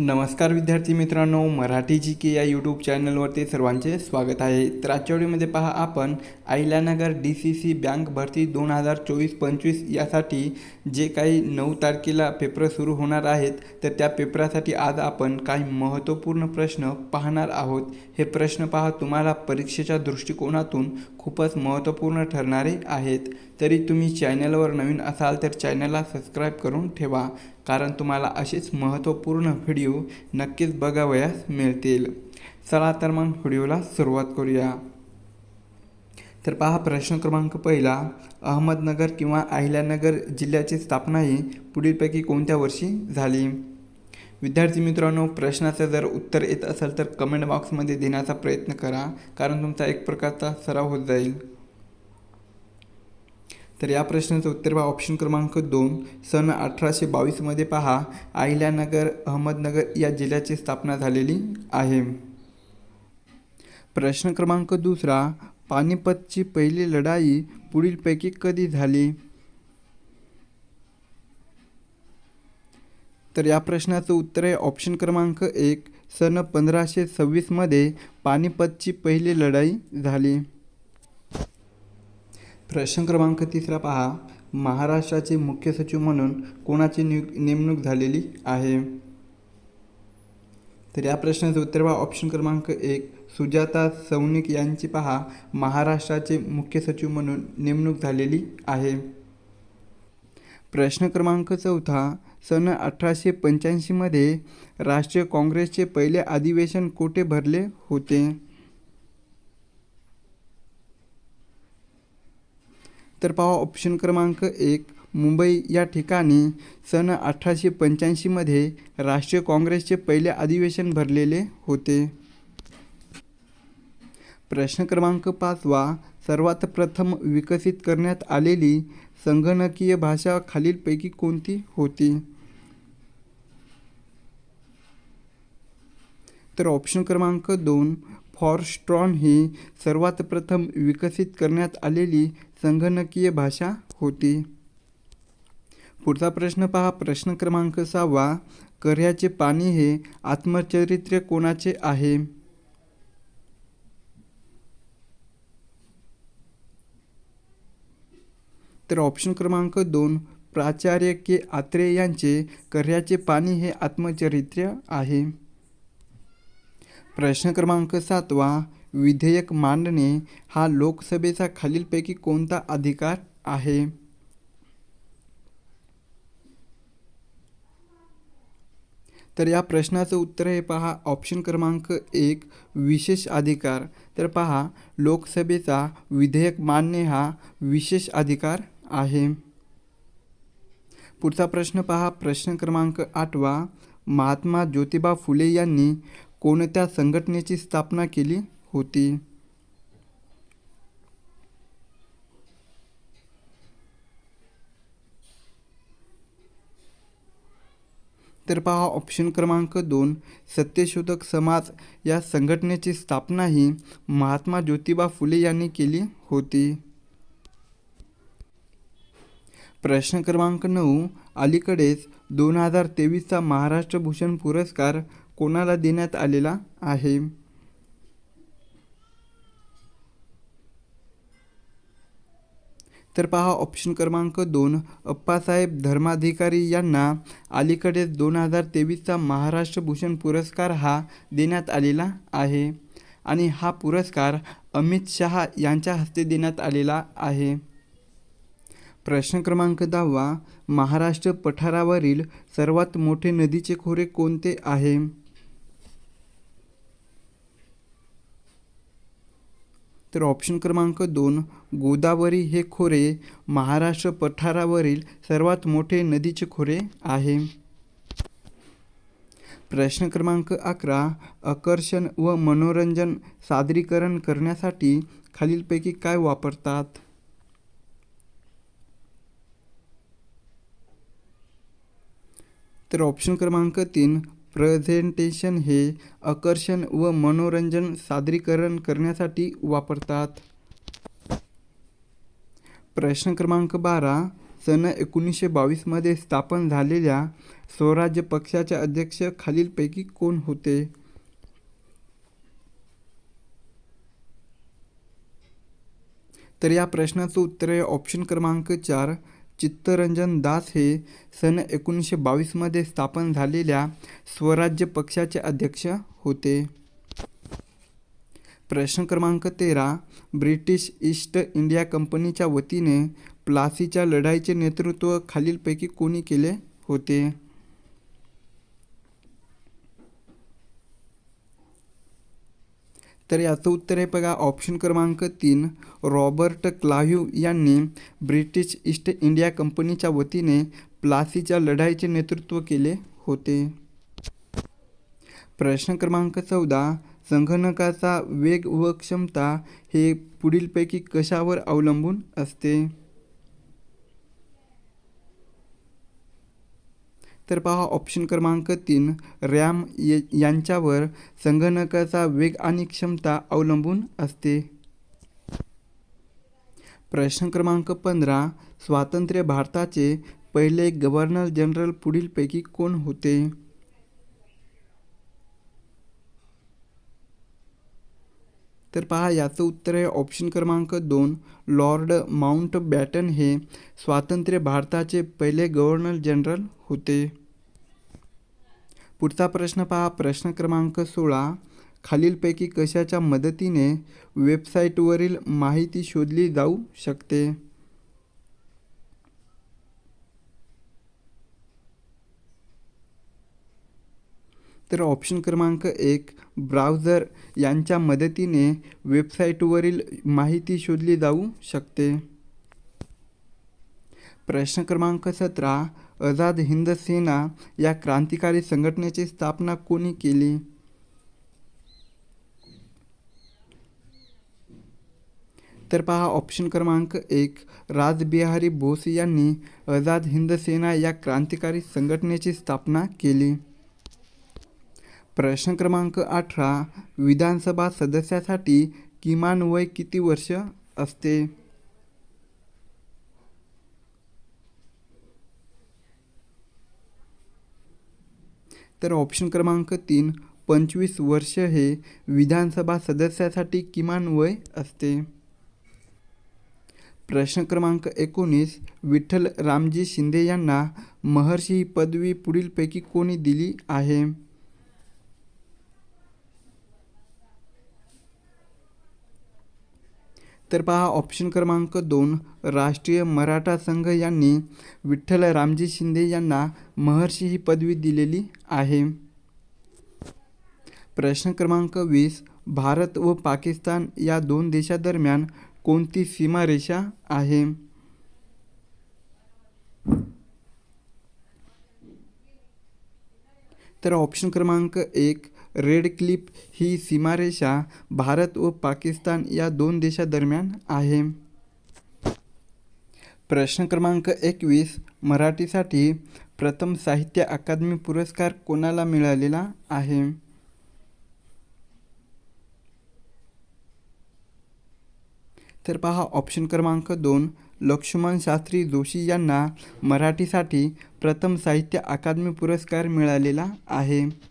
नमस्कार विद्यार्थी मित्रांनो मराठी जी के या यूट्यूब चॅनलवरती सर्वांचे स्वागत आहे. तर आजच्या व्हिडिओमध्ये पहा आपण Ahilyanagar D C C bank भरती दोन हजार चोवीस पंचवीस यासाठी जे काही नऊ तारखेला पेपर सुरू होणार आहेत तर त्या पेपरासाठी आज आपण काही महत्त्वपूर्ण प्रश्न पाहणार आहोत. हे प्रश्न पहा तुम्हाला परीक्षेच्या दृष्टिकोनातून खूपच महत्त्वपूर्ण ठरणारे आहेत. तरी तुम्ही चॅनलवर नवीन असाल तर चॅनलला सबस्क्राईब करून ठेवा कारण तुम्हाला असेच महत्त्वपूर्ण व्हिडिओ नक्कीच बघावयास मिळतील. चला तर मग व्हिडिओला सुरुवात करूया. तर पहा प्रश्न क्रमांक पहिला. अहमदनगर किंवा अहिल्यानगर जिल्ह्याची स्थापना ही पुढीलपैकी कोणत्या वर्षी झाली? विद्यार्थी मित्रांनो प्रश्नाचं जर उत्तर येत असेल तर कमेंट बॉक्समध्ये देण्याचा प्रयत्न करा कारण तुमचा एक प्रकारचा सराव होत जाईल. तर या प्रश्नाचं उत्तर पहा. ऑप्शन क्रमांक दोन सन अठराशे बावीसमध्ये पहा. अहिल्यानगर अहमदनगर या जिल्ह्याची स्थापना झालेली आहे. प्रश्न क्रमांक दुसरा पानिपतची पहिली लढाई पुढीलपैकी कधी झाली? तर या प्रश्नाचं उत्तर आहे. ऑप्शन क्रमांक एक सन पंधराशे सव्वीसमध्ये पानिपतची पहिली लढाई झाली. प्रश्न क्रमांक तिसरा पहा. महाराष्ट्राचे मुख्य सचिव म्हणून कोणाची नियु नेमणूक झालेली आहे? तर या प्रश्नाचं उत्तर पहा. ऑप्शन क्रमांक एक सुजाता सौनिक यांची पहा. महाराष्ट्राचे मुख्य सचिव म्हणून नेमणूक झालेली आहे. प्रश्न क्रमांक चौथा सन अठराशे पंच्याऐंशीमध्ये राष्ट्रीय काँग्रेसचे पहिले अधिवेशन कोठे भरले होते? तर पहा ऑप्शन क्रमांक एक मुंबई या ठिकाणी सन अठराशे पंच्याऐंशीमध्ये राष्ट्रीय काँग्रेसचे पहिले अधिवेशन भरलेले होते. प्रश्न क्रमांक पाचवा सर्वात प्रथम विकसित करण्यात आलेली संगणकीय भाषा खालीलपैकी कोणती होती? तर ऑप्शन क्रमांक दोन फॉरस्ट्रॉन ही सर्वात प्रथम विकसित करण्यात आलेली संगणकीय भाषा होती. पुढचा प्रश्न पहा. प्रश्न क्रमांक सहावा. कर्याचे पाणी हे आत्मचरित्र कोणाचे आहे? तर ऑप्शन क्रमांक दोन. प्राचार्य के आत्रे यांचे कर्याचे पाणी हे आत्मचरित्र आहे. प्रश्न क्रमांक सातवा. विधेयक मांडणे हा लोकसभेचा खालीलपैकी कोणता अधिकार आहे? तर या प्रश्नाचं उत्तर आहे पहा. ऑप्शन क्रमांक एक विशेष अधिकार. तर पहा लोकसभेचा विधेयक मानणे हा विशेष अधिकार आहे. पुढचा प्रश्न पहा. प्रश्न क्रमांक आठवा. महात्मा ज्योतिबा फुले यांनी कोणत्या संघटनेची स्थापना केली? होती. तर पहा ऑप्शन क्रमांक दोन सत्यशोधक समाज या संघटनेची स्थापनाही महात्मा ज्योतिबा फुले यांनी केली होती. प्रश्न क्रमांक नऊ अलीकडेच दोन हजार तेवीसचा महाराष्ट्र भूषण पुरस्कार कोणाला देण्यात आलेला आहे? तर पहा ऑप्शन क्रमांक दोन अप्पासाहेब धर्माधिकारी यांना अलीकडेच दोन हजार तेवीसचा महाराष्ट्र भूषण पुरस्कार हा देण्यात आलेला आहे. आणि हा पुरस्कार अमित शहा यांच्या हस्ते देण्यात आलेला आहे. प्रश्न क्रमांक दहावा महाराष्ट्र पठारावरील सर्वात मोठे नदीचे खोरे कोणते आहे? तर ऑप्शन क्रमांक दोन गोदावरी हे खोरे महाराष्ट्र पठारावरील सर्वात मोठे नदीचे खोरे आहे. प्रश्न क्रमांक अकरा आकर्षण व मनोरंजन सादरीकरण करण्यासाठी खालीलपैकी काय वापरतात? तर ऑप्शन क्रमांक तीन प्रेझेंटेशन हे आकर्षण व मनोरंजन सादरीकरण करण्यासाठी वापरतात. प्रश्न क्रमांक बारा सन एकोणीसशे बावीसमध्ये स्थापन झालेल्या स्वराज्य पक्षाचे अध्यक्ष खालीलपैकी कोण होते? तर या प्रश्नाचं उत्तर आहे ऑप्शन क्रमांक चार चित्तरंजन दास हे सन एकोणीसशे बावीसमध्ये स्थापन झालेल्या स्वराज्य पक्षाचे अध्यक्ष होते. प्रश्न क्रमांक तेरा ब्रिटिश ईस्ट इंडिया कंपनीच्या वतीने प्लासीच्या लढाईचे नेतृत्व खालीलपैकी कोणी केले होते? तर याचं उत्तर आहे बघा ऑप्शन क्रमांक तीन रॉबर्ट क्लाव्ह्यू यांनी ब्रिटिश ईस्ट इंडिया कंपनीच्या वतीने प्लासीच्या लढाईचे नेतृत्व केले होते. प्रश्न क्रमांक चौदा संगणकाचा वेग व क्षमता हे पुढीलपैकी कशावर अवलंबून असते? तर पहा ऑप्शन क्रमांक तीन रॅम यांच्यावर संगणकाचा वेग आणि क्षमता अवलंबून असते. प्रश्न क्रमांक पंधरा स्वातंत्र्य भारताचे पहिले गव्हर्नर जनरल पुढीलपैकी कोण होते? तर पहा याचं उत्तर आहे ऑप्शन क्रमांक दोन लॉर्ड माउंट बॅटन हे स्वातंत्र्य भारताचे पहिले गव्हर्नर जनरल होते. पुढचा प्रश्न पहा. प्रश्न क्रमांक सोळा. खालीलपैकी कशाच्या मदतीने वेबसाईटवरील माहिती शोधली जाऊ शकते? तर ऑप्शन क्रमांक एक ब्राउझर यांच्या मदतीने वेबसाईटवरील माहिती शोधली जाऊ शकते. प्रश्न क्रमांक सतरा आझाद हिंद सेना या क्रांतिकारी संघटनेची स्थापना कोणी केली? तर पहा ऑप्शन क्रमांक एक राजबिहारी बोस यांनी आझाद हिंद सेना या क्रांतिकारी संघटनेची स्थापना केली. प्रश्न क्रमांक अठरा विधानसभा सदस्यासाठी किमान वय किती वर्ष असते? तर ऑप्शन क्रमांक तीन पंचवीस वर्ष हे विधानसभा सदस्यासाठी किमान वय असते. प्रश्न क्रमांक एकोणीस विठ्ठल रामजी शिंदे यांना महर्षी ही पदवी पुढीलपैकी कोणी दिली आहे? तर पहा ऑप्शन क्रमांक दोन राष्ट्रीय मराठा संघ यांनी विठ्ठल रामजी शिंदे यांना महर्षी ही पदवी दिलेली आहे. प्रश्न क्रमांक वीस भारत व पाकिस्तान या दोन देशादरम्यान कोणती सीमारेषा आहे? तर ऑप्शन क्रमांक एक रेड क्लिप ही सीमारेषा भारत व पाकिस्तान या दोन देशादरम्यान आहे. प्रश्न क्रमांक एकवीस. मराठीसाठी प्रथम साहित्य अकादमी पुरस्कार कोणाला मिळालेला आहे? तर पहा ऑप्शन क्रमांक दोन. लक्ष्मण शास्त्री जोशी यांना मराठीसाठी प्रथम साहित्य अकादमी पुरस्कार मिळालेला आहे.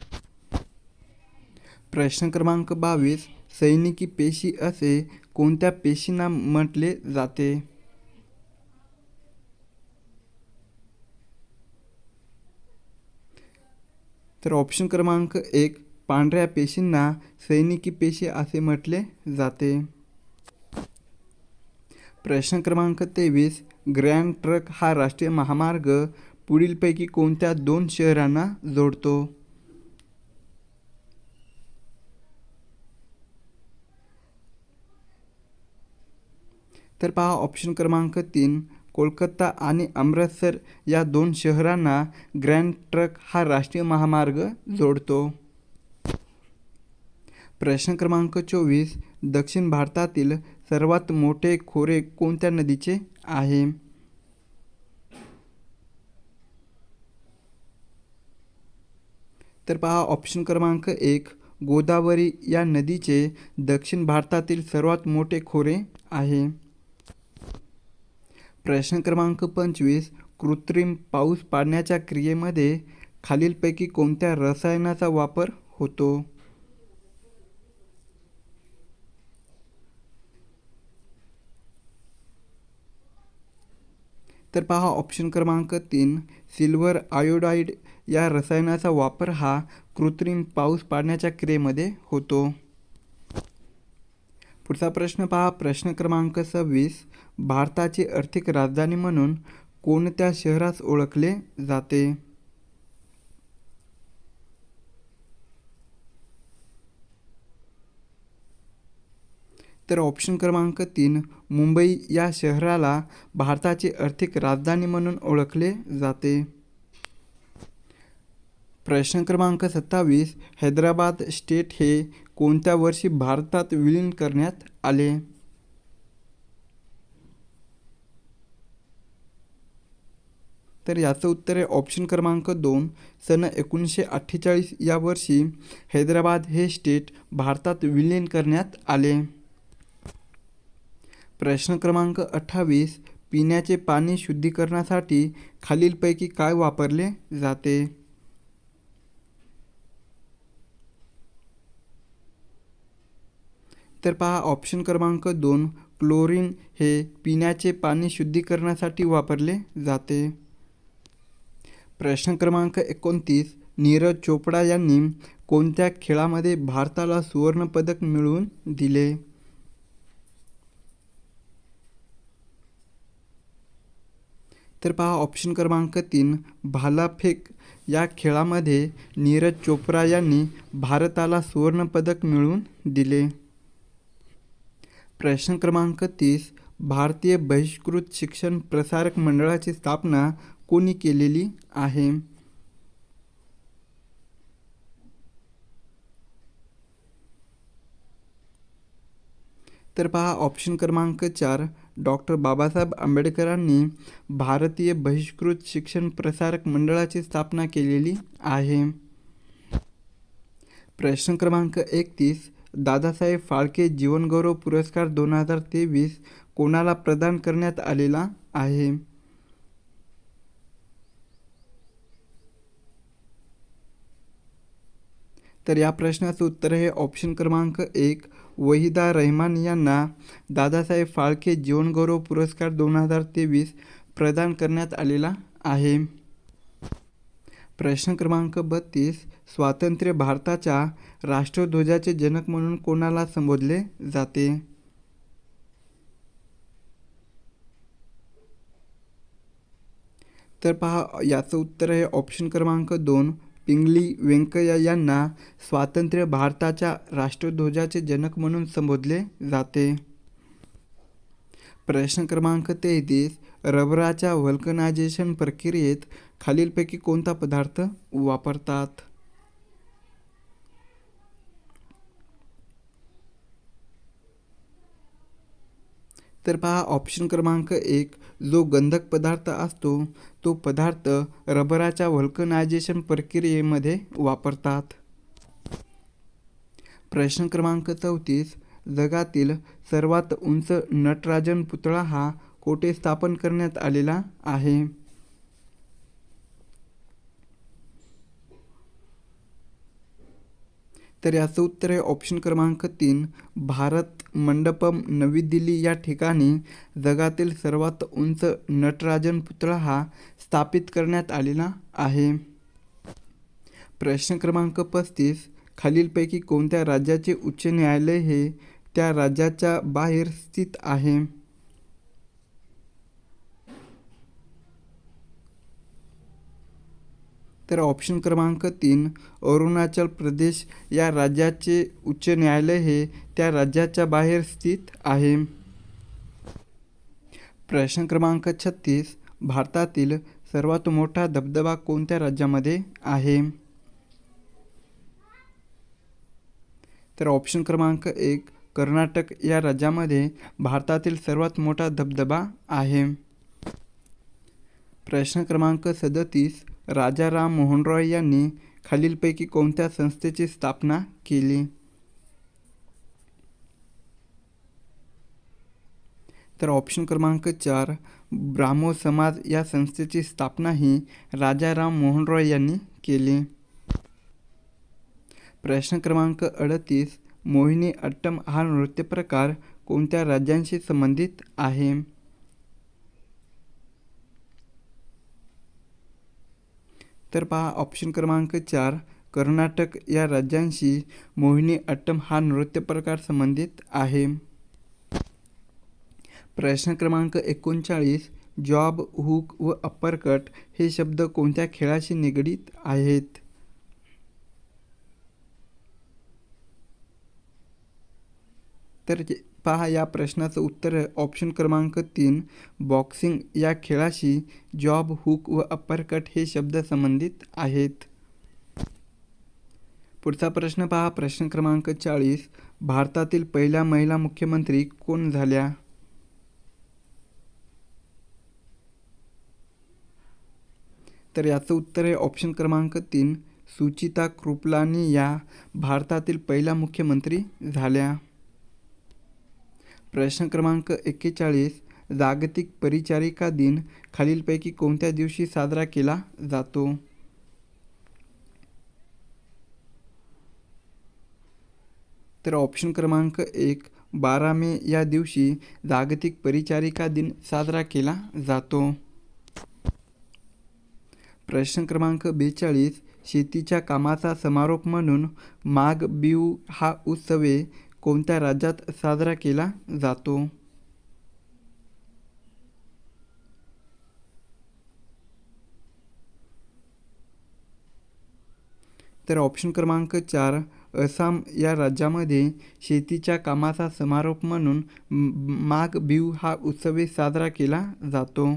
प्रश्न क्रमांक बावीस सैनिकी पेशी असे कोणत्या पेशींना म्हटले जाते? तर ऑप्शन क्रमांक एक पांढऱ्या पेशींना सैनिकी पेशी असे म्हटले जाते. प्रश्न क्रमांक तेवीस ग्रँड ट्रक हा राष्ट्रीय महामार्ग पुढीलपैकी कोणत्या दोन शहरांना जोडतो? तर पहा ऑप्शन क्रमांक तीन कोलकाता आणि अमृतसर या दोन शहरांना ग्रँड ट्रक हा राष्ट्रीय महामार्ग जोडतो. प्रश्न क्रमांक चोवीस दक्षिण भारतातील सर्वात मोठे खोरे कोणत्या नदीचे आहे? तर पहा ऑप्शन क्रमांक एक गोदावरी या नदीचे दक्षिण भारतातील सर्वात मोठे खोरे आहे. प्रश्न क्रमांक पंचवीस कृत्रिम पाऊस पाडण्याच्या क्रियेमध्ये खालीलपैकी कोणत्या रसायनाचा वापर होतो? तर पहा ऑप्शन क्रमांक तीन सिल्वर आयोडाईड या रसायनाचा वापर हा कृत्रिम पाऊस पाडण्याच्या क्रियेमध्ये होतो. पुढचा प्रश्न पहा. प्रश्न क्रमांक सव्वीस. भारताची आर्थिक राजधानी म्हणून कोणत्या शहरास ओळखले जाते? तर ऑप्शन क्रमांक तीन. मुंबई या शहराला भारताची आर्थिक राजधानी म्हणून ओळखले जाते. प्रश्न क्रमांक सत्तावीस. हैदराबाद स्टेट हे कोणत्या वर्षी भारतात विलीन करण्यात आले? तर याचं उत्तर आहे ऑप्शन क्रमांक दोन. सन एकोणीसशे अठ्ठेचाळीस या वर्षी हैदराबाद हे स्टेट भारतात विलीन करण्यात आले. प्रश्न क्रमांक अठ्ठावीस. पिण्याचे पाणी शुद्धीकरणासाठी खालीलपैकी काय वापरले जाते? तर पहा ऑप्शन क्रमांक दोन क्लोरीन हे पिण्याचे पाणी शुद्धीकरणासाठी वापरले जाते. प्रश्न क्रमांक एकोणतीस नीरज चोपडा यांनी कोणत्या खेळामध्ये भारताला सुवर्णपदक मिळवून दिले? तर पहा ऑप्शन क्रमांक तीन भालाफेक. या खेळामध्ये नीरज चोप्रा यांनी भारताला सुवर्णपदक मिळवून दिले. प्रश्न क्रमांक तीस भारतीय बहिष्कृत शिक्षण प्रसारक मंडळाची स्थापना कोणी केलेली आहे? तर पहा ऑप्शन क्रमांक चार डॉक्टर बाबासाहेब आंबेडकरांनी भारतीय बहिष्कृत शिक्षण प्रसारक मंडळाची स्थापना केलेली आहे. प्रश्न क्रमांक एकतीस दादासाहेब फाळके जीवनगौरव पुरस्कार दोन हजार तेवीस कोणाला प्रदान करण्यात आलेला आहे? तर या प्रश्नाचं उत्तर आहे ऑप्शन क्रमांक एक वहिदा रहमान यांना दादासाहेब फाळके जीवनगौरव पुरस्कार दोन हजार तेवीस प्रदान करण्यात आलेला आहे. प्रश्न क्रमांक बत्तीस स्वातंत्र्य भारताच्या राष्ट्रध्वजाचे जनक म्हणून कोणाला संबोधले जाते? तर पहा याचं उत्तर आहे ऑप्शन क्रमांक दोन. पिंगली व्यंकय्या यांना स्वातंत्र्य भारताच्या राष्ट्रध्वजाचे जनक म्हणून संबोधले जाते. प्रश्न क्रमांक तेहतीस. रबराच्या व्हल्कनायझेशन प्रक्रियेत खालीलपैकी कोणता पदार्थ वापरतात? तर पहा ऑप्शन क्रमांक एक जो गंधक पदार्थ असतो तो पदार्थ रबराच्या व्हल्कनायझेशन प्रक्रियेमध्ये वापरतात. प्रश्न क्रमांक चौतीस जगातील सर्वात उंच नटराजन पुतळा हा कोठे स्थापन करण्यात आलेला आहे? तर याचं उत्तर आहे ऑप्शन क्रमांक तीन भारत मंडपम नवी दिल्ली या ठिकाणी जगातील सर्वात उंच नटराजन पुतळा हा स्थापित करण्यात आलेला आहे. प्रश्न क्रमांक पस्तीस खालीलपैकी कोणत्या राज्याचे उच्च न्यायालय हे त्या राज्याच्या बाहेर स्थित आहे? तर ऑप्शन क्रमांक तीन अरुणाचल प्रदेश या राज्याचे उच्च न्यायालय हे त्या राज्याच्या बाहेर स्थित आहे. प्रश्न क्रमांक छत्तीस भारतातील सर्वात मोठा धबधबा कोणत्या राज्यामध्ये आहे? तर ऑप्शन क्रमांक एक कर्नाटक या राज्यामध्ये भारतातील सर्वात मोठा धबधबा आहे. प्रश्न क्रमांक सदतीस राजा राम मोहन रॉय यांनी खालीलपैकी कोणत्या संस्थेची स्थापना केली? तर ऑप्शन क्रमांक चार ब्राह्मो समाज या संस्थेची स्थापनाही राजा राम मोहन रॉय यांनी केली. प्रश्न क्रमांक अडतीस मोहिनी अट्टम हा नृत्यप्रकार कोणत्या राज्यांशी संबंधित आहे? तर पहा ऑप्शन क्रमांक चार कर्नाटक या राज्यांशी मोहिनी अट्टम हा नृत्य प्रकार संबंधित आहे. प्रश्न क्रमांक एकोणचाळीस जॉब हुक व अप्परकट हे शब्द कोणत्या खेळाशी निगडीत आहेत? तर पहा या प्रश्नाचं उत्तर ऑप्शन क्रमांक तीन बॉक्सिंग या खेळाशी जॉब हुक व अप्परकट हे शब्द संबंधित आहेत. पुढचा प्रश्न पहा. प्रश्न क्रमांक चाळीस भारतातील पहिल्या महिला मुख्यमंत्री कोण झाल्या? तर याचं उत्तर आहे ऑप्शन क्रमांक तीन सुचिता कृपलानी या भारतातील पहिल्या मुख्यमंत्री झाल्या. प्रश्न क्रमांक एक्केचाळीस जागतिक परिचारिका दिन खालीलपैकी कोणत्या दिवशी साजरा केला जातो? तर ऑप्शन क्रमांक एक बारा मे या दिवशी जागतिक परिचारिका दिन साजरा केला जातो. प्रश्न क्रमांक बेचाळीस शेतीच्या कामाचा समारोप म्हणून माग बिहू हा उत्सवे कोणत्या राज्यात साजरा केला जातो? तर ऑप्शन क्रमांक चार आसाम या राज्यामध्ये शेतीच्या कामाचा समारोप म्हणून माघ बिहू हा उत्सवे साजरा केला जातो.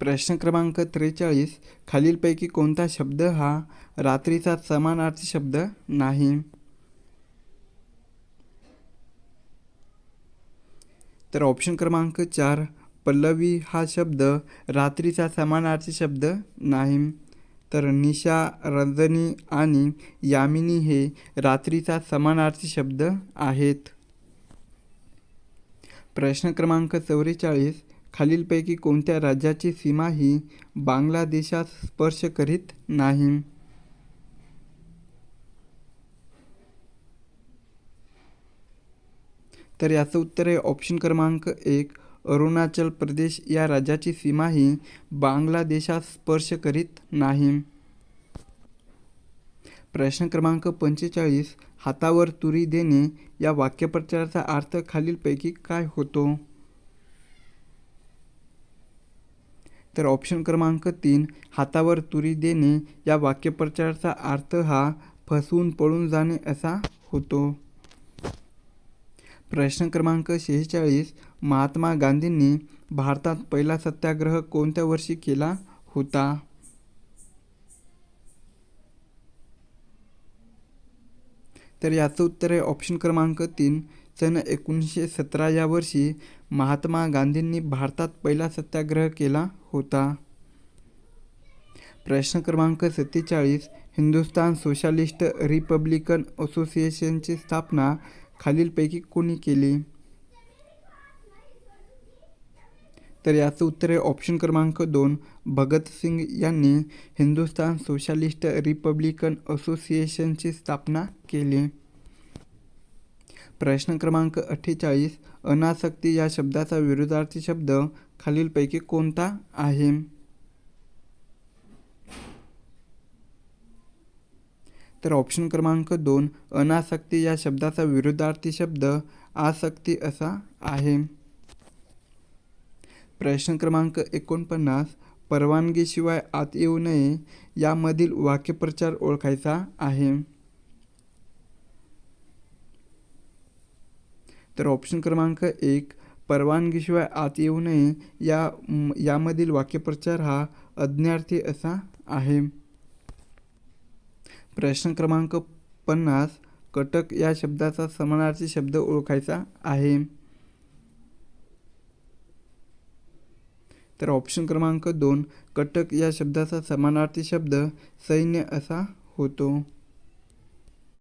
प्रश्न क्रमांक त्रेचाळीस खालीलपैकी कोणता शब्द हा रात्रीचा समानार्थी शब्द नाही? तर ऑप्शन क्रमांक चार पल्लवी हा शब्द रात्रीचा समानार्थी शब्द नाही. तर निशा रंजनी आणि यामिनी हे रात्रीचा समानार्थी शब्द आहेत. प्रश्न क्रमांक चौवेचाळीस खालीलपैकी कोणत्या राज्याची सीमा ही बांगलादेशात स्पर्श करीत नाही? तर याचं उत्तर आहे ऑप्शन क्रमांक एक. अरुणाचल प्रदेश या राज्याची सीमा ही बांगलादेशात स्पर्श करीत नाही. प्रश्न क्रमांक पंचेचाळीस. हातावर तुरी देणे या वाक्यप्रचाराचा अर्थ खालीलपैकी काय होतो? तर ऑप्शन क्रमांक तीन. हातावर तुरी देणे या वाक्यप्रचाराचा अर्थ हा फसवून पळून जाणे असा होतो. प्रश्न क्रमांक शेहेचाळीस महात्मा गांधींनी भारतात पहिला सत्याग्रह कोणत्या वर्षी केला होता? तर याचं उत्तर आहे ऑप्शन क्रमांक तीन. सन एकोणीसशे सतरा या वर्षी महात्मा गांधींनी भारतात पहिला सत्याग्रह केला होता. प्रश्न क्रमांक सत्तेचाळीस. हिंदुस्तान सोशालिस्ट रिपब्लिकन असोसिएशनची स्थापना खालीलपैकी कोणी केली? तर याचं उत्तर आहे ऑप्शन क्रमांक दोन. भगतसिंग यांनी हिंदुस्तान सोशालिस्ट रिपब्लिकन असोसिएशनची स्थापना केली. प्रश्न क्रमांक अठ्ठेचाळीस. अनासक्ती या शब्दाचा विरोधार्थी शब्द खालीलपैकी कोणता आहे? तर ऑप्शन क्रमांक दोन अनासक्ती या शब्दाचा विरुद्धार्थी शब्द आसक्ती असा आहे. प्रश्न क्रमांक एकोणपन्नास परवानगीशिवाय आत येऊ नये यामधील वाक्यप्रचार ओळखायचा आहे. तर ऑप्शन क्रमांक एक परवानगीशिवाय आत येऊ नये या यामधील वाक्यप्रचार हा अज्ञार्थी असा आहे. प्रश्न क्रमांक पन्नास कटक या शब्दाचा समानार्थी शब्द ओळखायचा आहे. तर ऑप्शन क्रमांक दोन कटक या शब्दाचा समानार्थी शब्द सैन्य असा होतो.